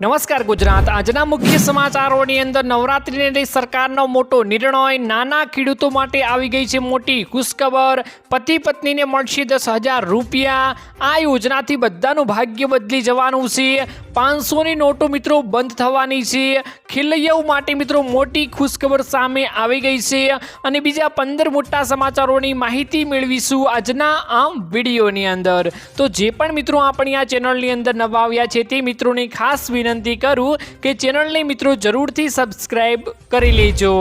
નમસ્કાર ગુજરાત. આજના મુખ્ય સમાચારોની અંદર નવરાત્રીને લઈ સરકારનો મોટો નિર્ણય. નાના ખેડૂતો માટે આવી ગઈ છે મોટી ખુશખબર. પતિ પત્નીને મળશે દસ હજાર રૂપિયા. આ યોજનાથી બધાનું ભાગ્ય બદલી જવાનું છે. પાંચસોની નોટો મિત્રો બંધ થવાની છે. ખેલૈયાઓ માટે મિત્રો મોટી ખુશખબર સામે આવી ગઈ છે. અને બીજા પંદર મોટા સમાચારોની માહિતી મેળવીશું આજના આ વિડીયોની અંદર. તો જે પણ મિત્રો આપણી આ ચેનલની અંદર નવા આવ્યા છે તે મિત્રોને ખાસ વિનંતી કરું કે ચેનલને મિત્રો જરૂરથી સબસ્ક્રાઈબ કરી લેજો.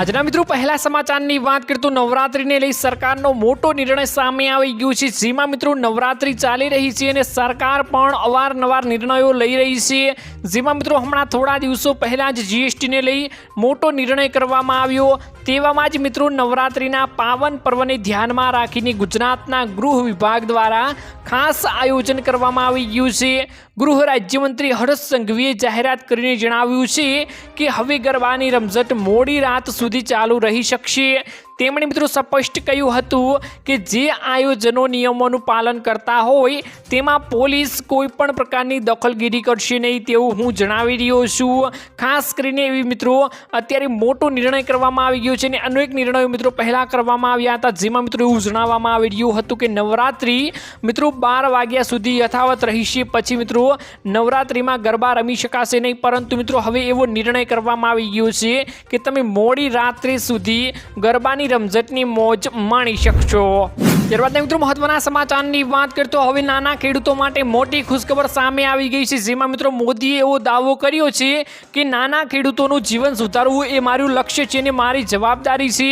આજના મિત્રો પહેલા સમાચારની વાત કરતો નવરાત્રીને લઈ સરકારનો મોટો નિર્ણય સામે આવી ગયો છે. જેમાં મિત્રો નવરાત્રી ચાલી રહી છે અને સરકાર પણ અવારનવાર નિર્ણયો લઈ રહી છે. જેમાં મિત્રો હમણાં થોડા દિવસો પહેલાં જ જીએસટીને લઈ મોટો નિર્ણય કરવામાં આવ્યો. તેવામાં જ મિત્રો નવરાત્રિના પાવન પર્વને ધ્યાનમાં રાખીને ગુજરાતના ગૃહ વિભાગ દ્વારા ખાસ આયોજન કરવામાં આવી ગયું છે. ગૃહ રાજ્યમંત્રી હર્ષ સંઘવીએ જાહેરાત કરીને જણાવ્યું છે કે હવે ગરબાની રમઝટ મોડી રાત સુધી ચાલુ રહી શકશે. તેમણે મિત્રો સ્પષ્ટ કહ્યું હતું કે જે આયોજનો નિયમોનું પાલન કરતા હોય, તેમાં પોલીસ કોઈ પણ પ્રકારની દખલગીરી કરશે નહીં તેવું હું જણાવી રહ્યો છું. ખાસ કરીને એવી મિત્રો અત્યારે મોટો નિર્ણય કરવામાં આવી ગયો છે અને અનેક નિર્ણયો મિત્રો પહેલાં કરવામાં આવ્યા હતા, જેમાં મિત્રો એવું જણાવવામાં આવી રહ્યું હતું કે નવરાત્રિ મિત્રો બાર વાગ્યા સુધી યથાવત રહેશે, પછી મિત્રો નવરાત્રિમાં ગરબા રમી શકાશે નહીં, પરંતુ મિત્રો હવે એવો નિર્ણય કરવામાં આવી ગયો છે કે તમે મોડી રાત્રે સુધી ગરબાની રમઝટની મોજ માણી શકશો. ત્યારબાદ મિત્રો મહત્વના સમાચારની વાત કરતો હવે નાના ખેડૂતો માટે મોટી ખુશખબર સામે આવી ગઈ છે. જેમાં મિત્રો મોદીએ એવો દાવો કર્યો છે કે નાના ખેડૂતોનું જીવન સુધારવું એ મારું લક્ષ્ય છે અને મારી જવાબદારી છે.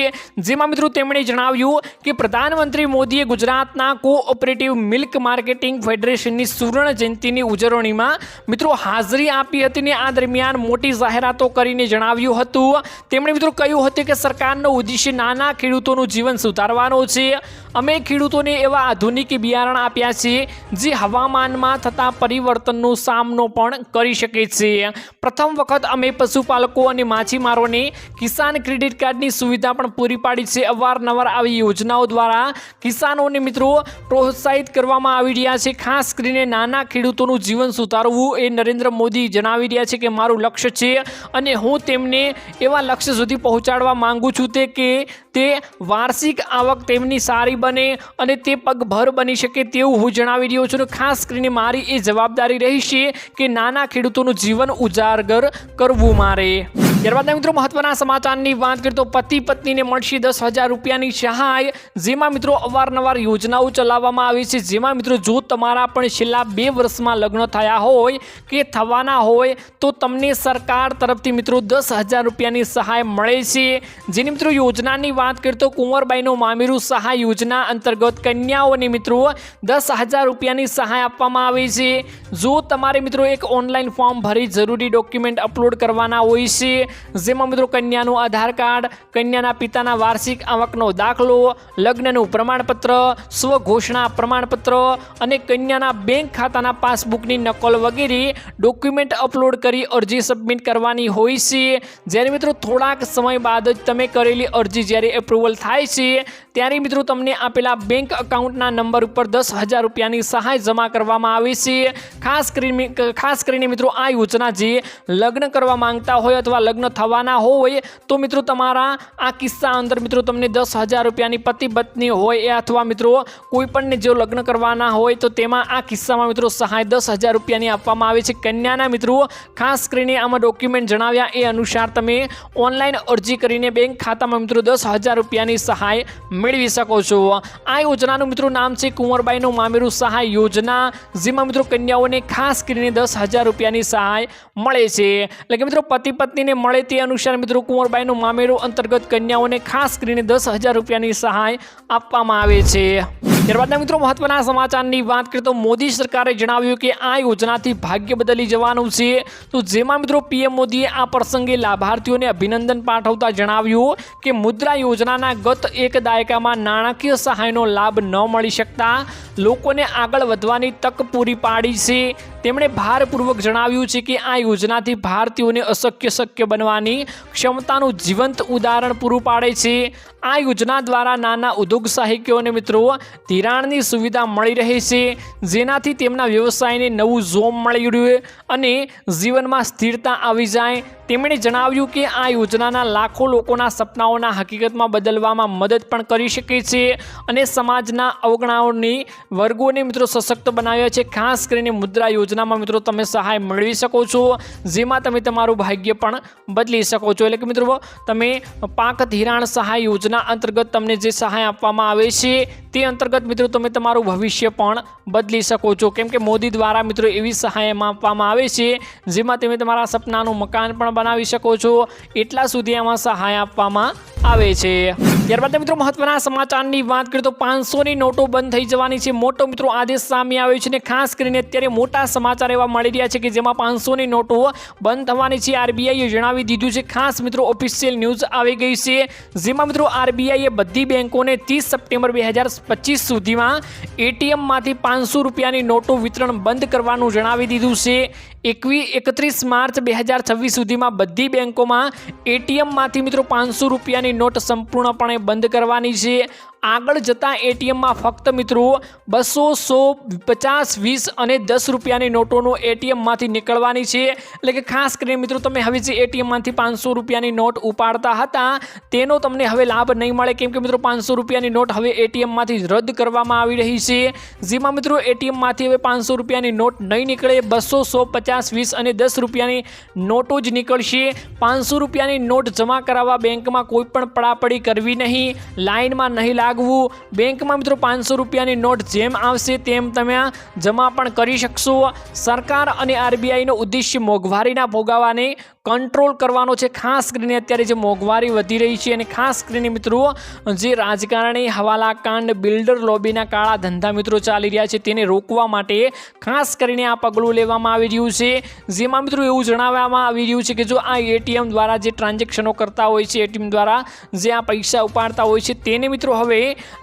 જેમાં મિત્રો તેમણે જણાવ્યું કે પ્રધાનમંત્રી મોદીએ ગુજરાતના કોઓપરેટિવ મિલ્ક માર્કેટિંગ ફેડરેશનની સુવર્ણ જયંતિની ઉજવણીમાં મિત્રો હાજરી આપી હતી ને આ દરમિયાન મોટી જાહેરાતો કરીને જણાવ્યું હતું. તેમણે મિત્રો કહ્યું હતું કે સરકારનો ઉદ્દેશ્ય નાના ખેડૂતોનું જીવન સુધારવાનો છે. અમે ખેડૂતોને એવા આધુનિક બિયારણ આપ્યા છે, જે હવામાનમાં થતા પરિવર્તનનો સામનો પણ કરી શકે છે. પ્રથમ વખત અમે પશુપાલકો અને માછીમારોને કિસાન ક્રેડિટ કાર્ડની સુવિધા પણ પૂરી પાડી છે. અવારનવાર આવી યોજનાઓ દ્વારા કિસાનોને મિત્રો પ્રોત્સાહિત કરવામાં આવી રહ્યા છે. ખાસ કરીને નાના ખેડૂતોનું જીવન સુધારવું એ નરેન્દ્ર મોદી જણાવી રહ્યા છે કે મારું લક્ષ્ય છે અને હું તેમને એવા લક્ષ્ય સુધી પહોંચાડવા માંગુ છું તે કે તે વાર્ષિક આવક તેમની સારી બને અને તે પગભર બની શકે તેવું હું જણાવી રહ્યો છું ખાસ કરીને મારી એ જવાબદારી રહેશે કે નાના ખેડૂતોનું જીવન ઉજાગર કરવું મારે. ત્યારબાદ મિત્રો મહત્વના સમાચારની વાત કરીએ તો પતિ પત્નીને મળશે દસ હજાર રૂપિયાની સહાય, જેમાં મિત્રો અવારનવાર યોજનાઓ ચલાવવામાં આવી છે. જેમાં મિત્રો જો તમારા પણ છેલ્લા બે વર્ષમાં લગ્ન થયા હોય કે થવાના હોય તો તમને સરકાર તરફથી મિત્રો દસ હજાર રૂપિયાની સહાય મળે છે. જેની મિત્રો યોજનાની વાત કરીએ તો કુંવરબાઈનું મામેરું સહાય યોજના અંતર્ગત કન્યાઓને મિત્રો દસ હજાર રૂપિયાની સહાય આપવામાં આવે છે. જો તમારે મિત્રો એક ઓનલાઈન ફોર્મ ભરી જરૂરી ડોક્યુમેન્ટ અપલોડ કરવાના હોય છે જેમાં મિત્રો કન્યાનું આધાર કાર્ડ, કન્યાના પિતાના વાર્ષિક આવકનો દાખલો, લગ્નનું પ્રમાણપત્ર, સ્વઘોષણા પ્રમાણપત્ર અને કન્યાના બેંક ખાતાના પાસબુકની નકલ વગેરે ડોક્યુમેન્ટ અપલોડ કરી અરજી સબમિટ કરવાની હોય છે. જ્યારે મિત્રો થોડાક સમય બાદ જ તમે કરેલી અરજી જ્યારે એપ્રુવલ થાય છે, ત્યારે મિત્રો તમને આપેલા બેંક અકાઉન્ટના નંબર ઉપર દસ હજાર રૂપિયાની સહાય જમા કરવામાં આવે છે. ખાસ કરીને ખાસ કરીને મિત્રો આ યોજના જે લગ્ન કરવા માંગતા હોય અથવા લગ્ન થવાના હોય તો મિત્રો તમારા આ કિસ્સા અંદર મિત્રો તમને દસ હજાર રૂપિયાની પતિ પત્ની હોય એ અથવા મિત્રો કોઈ પણને જો લગ્ન કરવાના હોય તો તેમાં આ કિસ્સામાં મિત્રો સહાય દસ હજાર રૂપિયાની આપવામાં આવે છે. કન્યાના મિત્રો ખાસ કરીને આમાં ડોક્યુમેન્ટ જણાવ્યા એ અનુસાર તમે ઓનલાઈન અરજી કરીને બેંક ખાતામાં મિત્રો દસ હજાર રૂપિયાની સહાય મેળવી શકો છો. આ યોજનાનું મિત્રો નામ છે કુંવરબાઈનું મામેરું સહાય યોજના. જેમાં મિત્રો કન્યાઓને ખાસ કરીને દસ હજાર રૂપિયાની સહાય મળે છે. એટલે કે મિત્રો પતિ પત્નીને મળે તે અનુસાર મિત્રો કુંવરબાઈનું મામેરું અંતર્ગત કન્યાઓને ખાસ કરીને દસ હજાર રૂપિયાની સહાય આપવામાં આવે છે. ત્યારબાદના મિત્રો મહત્વના સમાચારની વાત કરીએ તો મોદી સરકારે જણાવ્યું કે આ યોજનાથી ભાગ્ય બદલી જવાનું છે. તો જેમાં મિત્રો પીએમ મોદીએ આ પ્રસંગે લાભાર્થીઓને અભિનંદન પાઠવતા જણાવ્યું કે મુદ્રા યોજનાના ગત એક દાયકામાં નાણાકીય સહાયનો લાભ ન મળી શકતા લોકોને આગળ વધવાની તક પૂરી પાડી છે. તેમણે ભારપૂર્વક જણાવ્યું છે કે આ યોજનાથી ભારતીયોને અશક્ય શક્ય બનવાની ક્ષમતાનું જીવંત ઉદાહરણ પૂરું પાડે છે. આ યોજના દ્વારા નાના ઉદ્યોગ સાહિત્યોને મિત્રો ધિરાણની સુવિધા મળી રહે છે, જેનાથી તેમના વ્યવસાયને નવું જોમ મળી રહ્યું અને જીવનમાં સ્થિરતા આવી જાય. તેમણે જણાવ્યું કે આ યોજનાના લાખો લોકોના સપનાઓના હકીકતમાં બદલવામાં મદદ પણ કરી શકે છે અને સમાજના અવગણાઓની વર્ગોને મિત્રો સશક્ત બનાવ્યા છે. ખાસ કરીને મુદ્રા યોજનામાં મિત્રો તમે સહાય મેળવી શકો છો, જેમાં તમે તમારું ભાગ્ય પણ બદલી શકો છો. એટલે કે મિત્રો, તમે પાક ધિરાણ સહાય યોજના અંતર્ગત તમને જે સહાય આપવામાં આવે છે તે અંતર્ગત મિત્રો તમે તમારું ભવિષ્ય પણ બદલી શકો છો. કેમ કે મોદી દ્વારા મિત્રો એવી સહાય આપવામાં આવે છે, જેમાં તમે તમારા સપનાનું મકાન પણ બનાવી શકો છો. એટલા સુધી આમાં સહાય આપવામાં આવે છે. ત્યારબાદ મિત્રો મહત્વના સમાચારની વાત કરીએ તો પાંચસોની નોટો બંધ થઈ જવાની છે. મોટો મિત્રો આદેશ સામે આવ્યો છે અને ખાસ કરીને અત્યારે મોટા સમાચાર એવા મળી રહ્યા છે કે જેમાં પાંચસોની નોટો બંધ થવાની છે. આરબીઆઈએ જણાવી દીધું છે, ખાસ મિત્રો ઓફિશિયલ ન્યૂઝ આવી ગઈ છે. જેમાં મિત્રો આરબીઆઈએ બધી બેંકોને ત્રીસ સપ્ટેમ્બર બે હજાર પચીસ સુધીમાં એટીએમમાંથી પાંચસો રૂપિયાની નોટો વિતરણ બંધ કરવાનું જણાવી દીધું છે. એકવી એકત્રીસ માર્ચ બે હજાર છવ્વીસ સુધીમાં બધી બેંકોમાં એટીએમમાંથી મિત્રો પાંચસો રૂપિયાની નોટ સંપૂર્ણપણે બંધ કરવાની છે. આગળ જતાં એટીએમમાં ફક્ત મિત્રો બસો સો પચાસ, વીસ અને દસ રૂપિયાની નોટોનો એટીએમમાંથી નીકળવાની છે. એટલે કે ખાસ કરીને મિત્રો તમે હવે જે એટીએમમાંથી પાંચસો રૂપિયાની નોટ ઉપાડતા હતા, તેનો તમને હવે લાભ નહીં મળે. કેમ કે મિત્રો પાંચસો રૂપિયાની નોટ હવે એટીએમમાંથી રદ કરવામાં આવી રહી છે. જેમાં મિત્રો એટીએમમાંથી હવે પાંચસો રૂપિયાની નોટ નહીં નીકળે, બસો સો પચાસ, વીસ અને દસ રૂપિયાની નોટો જ નીકળશે. પાંચસો રૂપિયાની નોટ જમા કરાવવા બેંકમાં કોઈ પણ પડાપડી કરવી નહીં, લાઇનમાં નહીં લાગવું. બેંકમાં મિત્રો પાંચસો રૂપિયાની નોટ જેમ આવશે તેમ તમે જમા પણ કરી શકશો. સરકાર અને આરબીઆઈનો ઉદ્દેશ્ય મોંઘવારીના ભોગાવાને કંટ્રોલ કરવાનો છે. ખાસ કરીને અત્યારે જે મોંઘવારી વધી રહી છે અને ખાસ કરીને મિત્રો, જે રાજકારણી હવાલાકાંડ, બિલ્ડર લોબીના કાળા ધંધા મિત્રો ચાલી રહ્યા છે તેને રોકવા માટે ખાસ કરીને આ પગલું લેવામાં આવી રહ્યું છે. જેમાં મિત્રો એવું જણાવવામાં આવી રહ્યું છે કે જો આ એટીએમ દ્વારા જે ટ્રાન્ઝેક્શનો કરતા હોય છે, એટીએમ દ્વારા જે આ પૈસા ઉપાડતા હોય છે, તેને મિત્રો હવે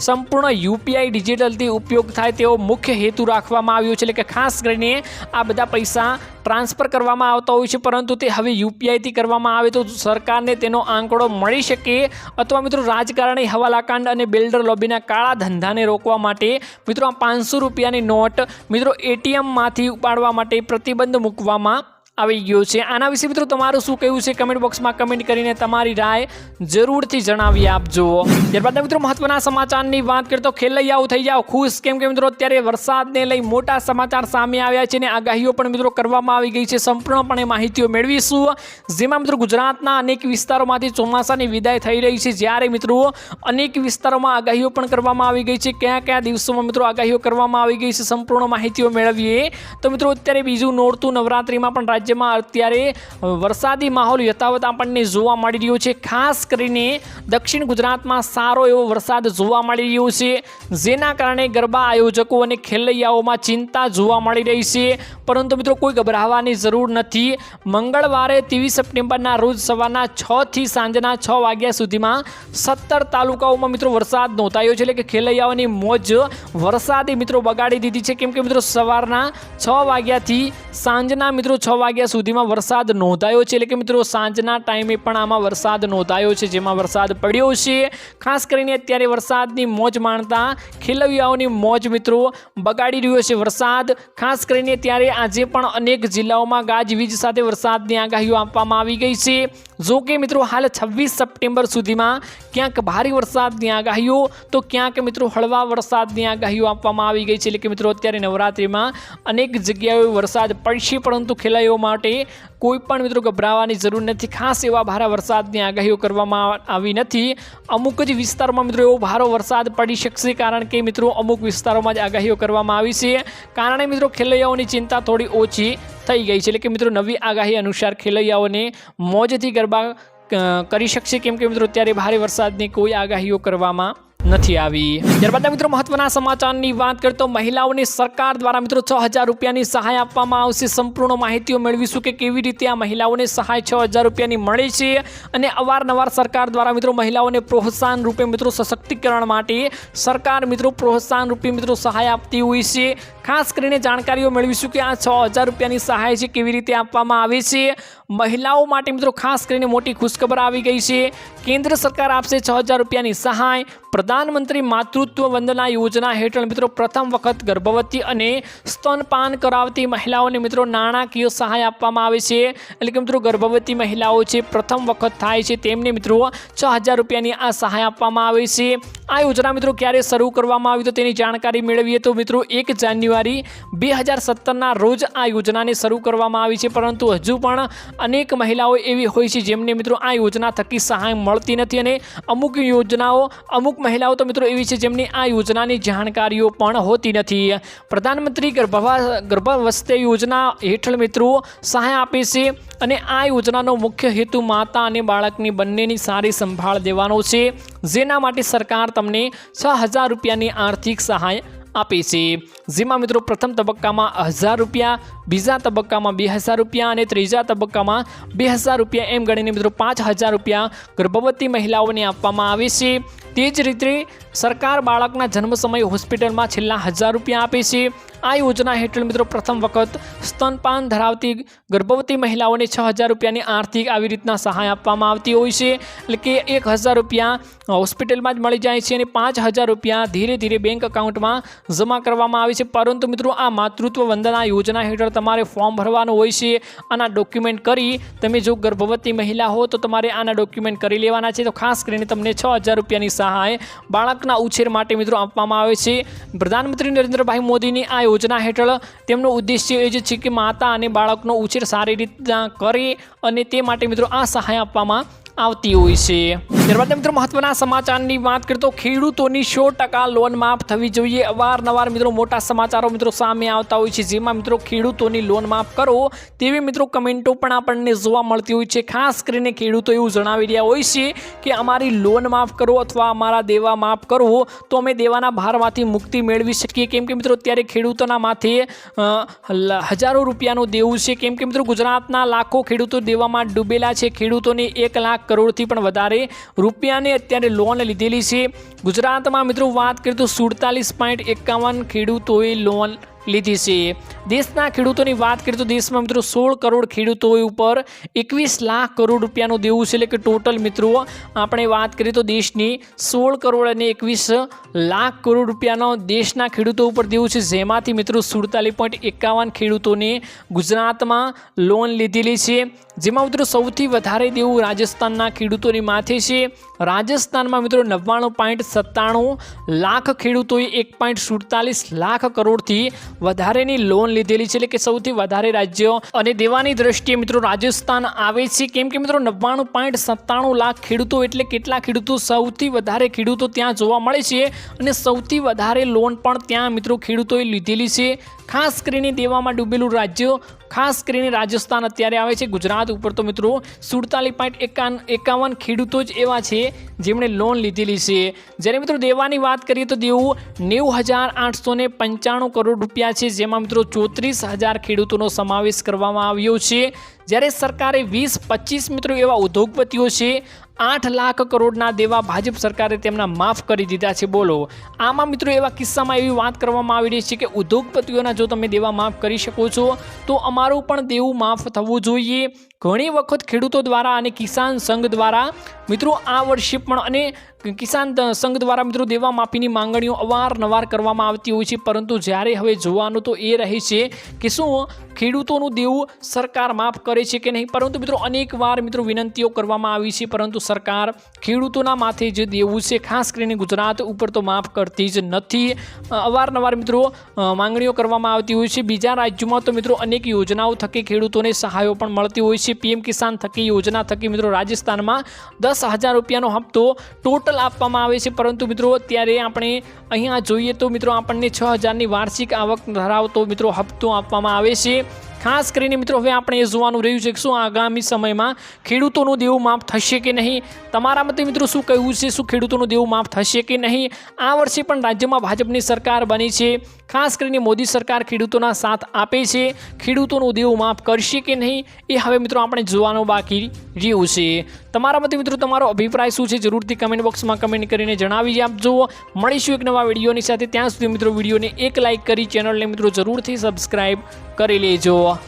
સંપૂર્ણ યુપીઆઈ ડિજિટલથી ઉપયોગ થાય તેવો મુખ્ય હેતુ રાખવામાં આવ્યો છે. એટલે કે ખાસ કરીને આ બધા પૈસા ટ્રાન્સફર કરવામાં આવતા હોય છે, પરંતુ તે હવે યુપીઆઈથી કરવામાં આવે તો સરકારને તેનો આંકડો મળી શકે. અથવા મિત્રો, રાજકારણી હવાલાકાંડ અને બિલ્ડર લોબીના કાળા ધંધાને રોકવા માટે મિત્રો, આ પાંચસો રૂપિયાની નોટ મિત્રો, એટીએમમાંથી ઉપાડવા માટે પ્રતિબંધ મૂકવામાં આવી ગયો છે. આના વિશે મિત્રો તમારું શું કહેવું છે? કમેન્ટ બોક્સમાં કમેન્ટ કરીને તમારી રાય જરૂરથી જણાવી આપજો. ત્યારબાદ મિત્રો મહત્વના સમાચારની વાત કરીએ તો ખેલૈયાઓ થઈ જાઓ. ખુશ. કેમ કે મિત્રો અત્યારે વરસાદને લઈ મોટા સમાચાર સામે આવ્યા છે અને આગાહીઓ પણ મિત્રો કરવામાં આવી ગઈ છે. સંપૂર્ણપણે માહિતીઓ મેળવીશું. જેમાં મિત્રો ગુજરાતના અનેક વિસ્તારોમાંથી ચોમાસાની વિદાય થઈ રહી છે. જ્યારે મિત્રો અનેક વિસ્તારોમાં આગાહીઓ પણ કરવામાં આવી ગઈ છે. કયા કયા દિવસોમાં મિત્રો આગાહીઓ કરવામાં આવી ગઈ છે? સંપૂર્ણ માહિતીઓ મેળવીએ. તો મિત્રો અત્યારે બીજું નોરતું નવરાત્રિમાં પણ રાજ્યમાં અત્યારે વરસાદી માહોલ યથાવત આપણને જોવા મળી રહ્યો છે. ખાસ કરીને દક્ષિણ ગુજરાતમાં સારો એવો વરસાદ જોવા મળી રહ્યો છે. જેના કારણે ગરબા આયોજકો અને ખેલૈયાઓમાં ચિંતા જોવા મળી રહી છે. પરંતુ મિત્રો કોઈ ગભરાવાની જરૂર નથી. મંગળવારે ત્રેવીસ સપ્ટેમ્બરના રોજ સવારના છ થી સાંજના છ વાગ્યા સુધીમાં સત્તર તાલુકાઓમાં મિત્રો વરસાદ નોંધાયો છે. એટલે કે ખેલૈયાઓની મોજ વરસાદે મિત્રો બગાડી દીધી છે. કેમ કે મિત્રો સવારના છ વાગ્યાથી સાંજના મિત્રો છ વાગ્યા સુધીમાં વરસાદ નોંધાયો છે. એટલે કે મિત્રો, સાંજના ટાઈમે પણ આમાં વરસાદ નોંધાયો છે, જેમાં વરસાદ પડ્યો છે. ખાસ કરીને અત્યારે વરસાદની મોજ માણતા ખેલૈયાઓની મોજ મિત્રો બગાડી રહ્યો છે વરસાદ. ખાસ કરીને ત્યારે આજે પણ અનેક જિલ્લાઓમાં ગાજવીજ સાથે વરસાદની આગાહીઓ આપવામાં આવી ગઈ છે. જો કે મિત્રો, હાલ છવ્વીસ સપ્ટેમ્બર સુધીમાં ક્યાંક ભારે વરસાદની આગાહીઓ, તો ક્યાંક મિત્રો હળવા વરસાદની આગાહીઓ આપવામાં આવી ગઈ છે. એટલે કે મિત્રો, અત્યારે નવરાત્રિમાં અનેક જગ્યાઓએ વરસાદ પડશે, પરંતુ ખેલાડીઓ માટે કોઈ પણ મિત્રો ગભરાવાની જરૂર નથી. ખાસ એવા ભારે વરસાદની આગાહીઓ કરવામાં આવી નથી. અમુક જ વિસ્તારોમાં મિત્રો એવો ભારો વરસાદ પડી શકશે કારણ કે મિત્રો અમુક વિસ્તારોમાં જ આગાહીઓ કરવામાં આવી છે. કારણે મિત્રો ખેલૈયાઓની ચિંતા થોડી ઓછી થઈ ગઈ છે. એટલે કે મિત્રો નવી આગાહી અનુસાર ખેલૈયાઓને મોજથી ગરબા કરી શકશે. કેમ કે મિત્રો ત્યારે ભારે વરસાદની કોઈ આગાહીઓ કરવામાં નથી આવી. ત્યારબાદ મિત્રો મહત્વના સમાચારની વાત કરીએ તો મહિલાઓને સરકાર દ્વારા મિત્રો છ હજાર રૂપિયાની સહાય આપવામાં આવશે. સંપૂર્ણ માહિતીઓ મેળવીશું કે કેવી રીતે આ મહિલાઓને સહાય છ હજાર રૂપિયાની મળે છે અને અવારનવાર સરકાર દ્વારા મિત્રો મહિલાઓને પ્રોત્સાહન રૂપે મિત્રો સશક્તિકરણ માટે સરકાર મિત્રો પ્રોત્સાહન રૂપે મિત્રો સહાય આપતી હોય છે. ખાસ કરીને જાણકારીઓ મેળવીશું કે આ છ હજાર રૂપિયાની સહાય છે કેવી રીતે આપવામાં આવે છે. મહિલાઓ માટે મિત્રો ખાસ કરીને મોટી ખુશખબર આવી ગઈ છે. કેન્દ્ર સરકાર આપશે છ હજાર રૂપિયાની સહાય. પ્રધાન પ્રધાનમંત્રી માતૃત્વ વંદના યોજના હેઠળ મિત્રો પ્રથમ વખત ગર્ભવતી અને સ્તનપાન કરાવતી મહિલાઓને મિત્રો નાણાકીય સહાય આપવામાં આવે છે. એટલે કે મિત્રો ગર્ભવતી મહિલાઓ છે પ્રથમ વખત થાય છે તેમને મિત્રો છ હજાર રૂપિયાની આ સહાય આપવામાં આવે છે. આ યોજના મિત્રો ક્યારે શરૂ કરવામાં આવી તો તેની જાણકારી મેળવીએ તો મિત્રો એક જાન્યુઆરી બે હજાર સત્તરના રોજ આ યોજનાને શરૂ કરવામાં આવી છે. પરંતુ હજુ પણ અનેક મહિલાઓ એવી હોય છે જેમને મિત્રો આ યોજના થકી સહાય મળતી નથી અને અમુક યોજનાઓ અમુક મહિલાઓ તો મિત્રો એવી છે જેમની આ યોજનાની જાણકારીઓ પણ હોતી નથી. પ્રધાનમંત્રી ગર્ભવા, ગર્ભાવસ્થા યોજના હેઠળ મિત્રો સહાય આપે છે અને આ યોજનાનો મુખ્ય હેતુ માતા અને બાળકની બંનેની સારી સંભાળ દેવાનો છે. જેના માટે સરકાર તમને છ હજાર રૂપિયાની આર્થિક સહાય આપે છે. જેમાં મિત્રો, પ્રથમ તબક્કામાં હજાર રૂપિયા, બીજા તબક્કામાં બે હજાર રૂપિયા અને ત્રીજા તબક્કામાં બે હજાર રૂપિયા એમ ગણીને મિત્રો પાંચ હજાર રૂપિયા ગર્ભવતી મહિલાઓને આપવામાં આવે છે. તે જ રીતે સરકાર બાળકના જન્મ સમયે હોસ્પિટલમાં છેલ્લા હજાર રૂપિયા આપે છે. આ યોજના હેઠળ મિત્રો પ્રથમ વખત સ્તનપાન ધરાવતી ગર્ભવતી મહિલાઓને છ હજાર રૂપિયાની આર્થિક આવી રીતના સહાય આપવામાં આવતી હોય છે. એટલે કે એક હજાર રૂપિયા હોસ્પિટલમાં જ મળી જાય છે અને પાંચ હજાર રૂપિયા ધીરે ધીરે બેંક એકાઉન્ટમાં જમા કરવામાં આવે છે. પરંતુ મિત્રો આ માતૃત્વ વંદના યોજના હેઠળ તમારે ફોર્મ ભરવાનું હોય છે. આના ડોક્યુમેન્ટ કરી તમે જો ગર્ભવતી મહિલા હો તો તમારે આના ડોક્યુમેન્ટ કરી લેવાના છે. તો ખાસ કરીને તમને છ હજાર રૂપિયાની સહાય બાળકના ઉછેર માટે મિત્રો આપવામાં આવે છે. પ્રધાનમંત્રી નરેન્દ્રભાઈ મોદીની આ યોજના હેઠળ તેમનો ઉદ્દેશ્ય એ જ છે કે માતા અને બાળકનો ઉછેર સારી રીતના કરે અને તે માટે મિત્રો આ સહાય આપવામાં આવતી હોય છે. ત્યારબાદ મિત્રો મહત્વના સમાચારની વાત કરીએ તો ખેડૂતોની સો ટકા લોન માફ થવી જોઈએ. અવારનવાર મિત્રો મોટા સમાચારો મિત્રો સામે આવતા હોય છે. જેમાં મિત્રો ખેડૂતોની લોન માફ કરો તેવી મિત્રો કમેન્ટો પણ આપણને જોવા મળતી હોય છે. ખાસ કરીને ખેડૂતો એવું જણાવી રહ્યા હોય છે કે અમારી લોન માફ કરો અથવા અમારા દેવા માફ કરો તો અમે દેવાના ભારમાંથી મુક્તિ મેળવી શકીએ. કેમ કે મિત્રો અત્યારે ખેડૂતોના માથે હજારો રૂપિયાનું દેવું છે. કેમ કે મિત્રો ગુજરાતના લાખો ખેડૂતો દેવામાં ડૂબેલા છે. ખેડૂતોને એક લાખ કરોડથી પણ વધારે રૂપિયાની અત્યારે લોન લીધેલી છે. ગુજરાતમાં મિત્રો વાત કરીએ તો સુડતાલીસ પોઈન્ટ એકાવન ખેડૂતોએ લોન લીધી છે. દેશના ખેડૂતોની વાત કરીએ તો દેશમાં મિત્રો સોળ કરોડ ખેડૂતો ઉપર એકવીસ લાખ કરોડ રૂપિયાનું દેવું છે. એટલે કે ટોટલ મિત્રો, આપણે વાત કરીએ તો દેશની સોળ કરોડ અને એકવીસ લાખ કરોડ રૂપિયાનો દેશના ખેડૂતો ઉપર દેવું છે. જેમાંથી મિત્રો સુડતાલીસ પોઈન્ટ એકાવન ખેડૂતોને ગુજરાતમાં લોન લીધેલી છે. જેમાં મિત્રો સૌથી વધારે દેવું રાજસ્થાનના ખેડૂતોની માથે છે. રાજસ્થાનમાં મિત્રો નવ્વાણું પોઈન્ટ સત્તાણું લાખ ખેડૂતોએ એક પોઈન્ટ સુડતાલીસ લાખ કરોડથી વધારેની લોન લીધેલી છે. એટલે કે સૌથી વધારે રાજ્યો અને દેવાની દ્રષ્ટિએ મિત્રો રાજસ્થાન આવે છે. કેમ કે મિત્રો નવ્વાણું પોઈન્ટ સત્તાણું લાખ ખેડૂતો એટલે કેટલા ખેડૂતો? સૌથી વધારે ખેડૂતો ત્યાં જોવા મળે છે. અને સૌથી વધારે લોન પણ ત્યાં મિત્રો ખેડૂતોએ લીધેલી છે. ખાસ કરીને દેવામાં ડૂબેલું રાજ્ય, ખાસ કરીને રાજસ્થાન અત્યારે આવે છે. ગુજરાત ઉપર તો મિત્રો સુડતાલીસ પોઈન્ટ એકાવન એકાવન ખેડૂતો જ એવા છે જેમણે લોન લીધેલી છે. જ્યારે મિત્રો દેવાની વાત કરીએ તો દેવું નેવું હજાર આઠસો પંચાણું કરોડ રૂપિયા છે, જેમાં મિત્રો ચોત્રીસ હજાર ખેડૂતોનો સમાવેશ કરવામાં આવ્યો છે. જ્યારે સરકારે વીસ પચીસ મિત્રો એવા ઉદ્યોગપતિઓ છે. આઠ લાખ કરોડના દેવા ભાજપ સરકારે તેમના માફ કરી દીધા છે, બોલો. આમાં મિત્રો એવા કિસ્સામાં એવી વાત કરવામાં આવી રહી છે કે ઉદ્યોગપતિઓના જો તમે દેવા માફ કરી શકો છો, તો અમારું પણ દેવું માફ થવું જોઈએ. ઘણી વખત ખેડૂતો દ્વારા અને કિસાન સંઘ દ્વારા, મિત્રો, આ વર્ષે પણ અને કિસાન સંઘ દ્વારા, મિત્રો, દેવા માફીની માંગણીઓ અવારનવાર કરવામાં આવતી હોય છે. પરંતુ જ્યારે હવે જોવાનું તો એ રહે છે કે શું ખેડૂતોનું દેવું સરકાર માફ કરે છે કે નહીં? પરંતુ, મિત્રો, અનેક વાર, મિત્રો, વિનંતીઓ કરવામાં આવી છે. પરંતુ સરકાર ખેડૂતોના માથે જે દેવું છે, ખાસ કરીને ગુજરાત ઉપર તો માફ કરતી જ નથી. અવારનવાર, મિત્રો માંગણીઓ કરવામાં આવતી હોય છે. બીજા રાજ્યોમાં તો, મિત્રો, અનેક યોજનાઓ થકી ખેડૂતોને સહાયો પણ મળતી હોય છે. પીએમ કિસાન થકી યોજના થકી મિત્રો રાજસ્થાનમાં દસ હજાર રૂપિયાનો હપ્તો ટોટલ આપવામાં આવે છે. પરંતુ મિત્રો અત્યારે આપણે અહીંયા જોઈએ તો મિત્રો આપણને છ હજારની વાર્ષિક આવક ધરાવતો મિત્રો હપ્તો આપવામાં આવે છે. ખાસ કરીને મિત્રો, હવે આપણે એ જોવાનું રહ્યું છે કે શું આગામી સમયમાં ખેડૂતોનું દેવું માફ થશે કે નહીં? તમારા મતે મિત્રો, શું કહેવું છે? શું ખેડૂતોનું દેવું માફ થશે કે નહીં? આ વર્ષે પણ રાજ્યમાં ભાજપની સરકાર બની છે. ખાસ કરીને મોદી સરકાર ખેડૂતોના સાથ આપે છે. ખેડૂતોનું દેવું માફ કરશે કે નહીં? એ હવે મિત્રો, આપણે જોવાનું બાકી રહ્યું છે. તમારા મતે મિત્રો, તમારો અભિપ્રાય શું છે? જરૂરથી કમેન્ટ બોક્સમાં કમેન્ટ કરીને જણાવી આપજો મળીશું એક નવા વિડીયોની સાથે. ત્યાં સુધી મિત્રો, વિડીયોને એક લાઇક કરી, ચેનલને મિત્રો, જરૂરથી સબસ્ક્રાઈબ કરી લેજો.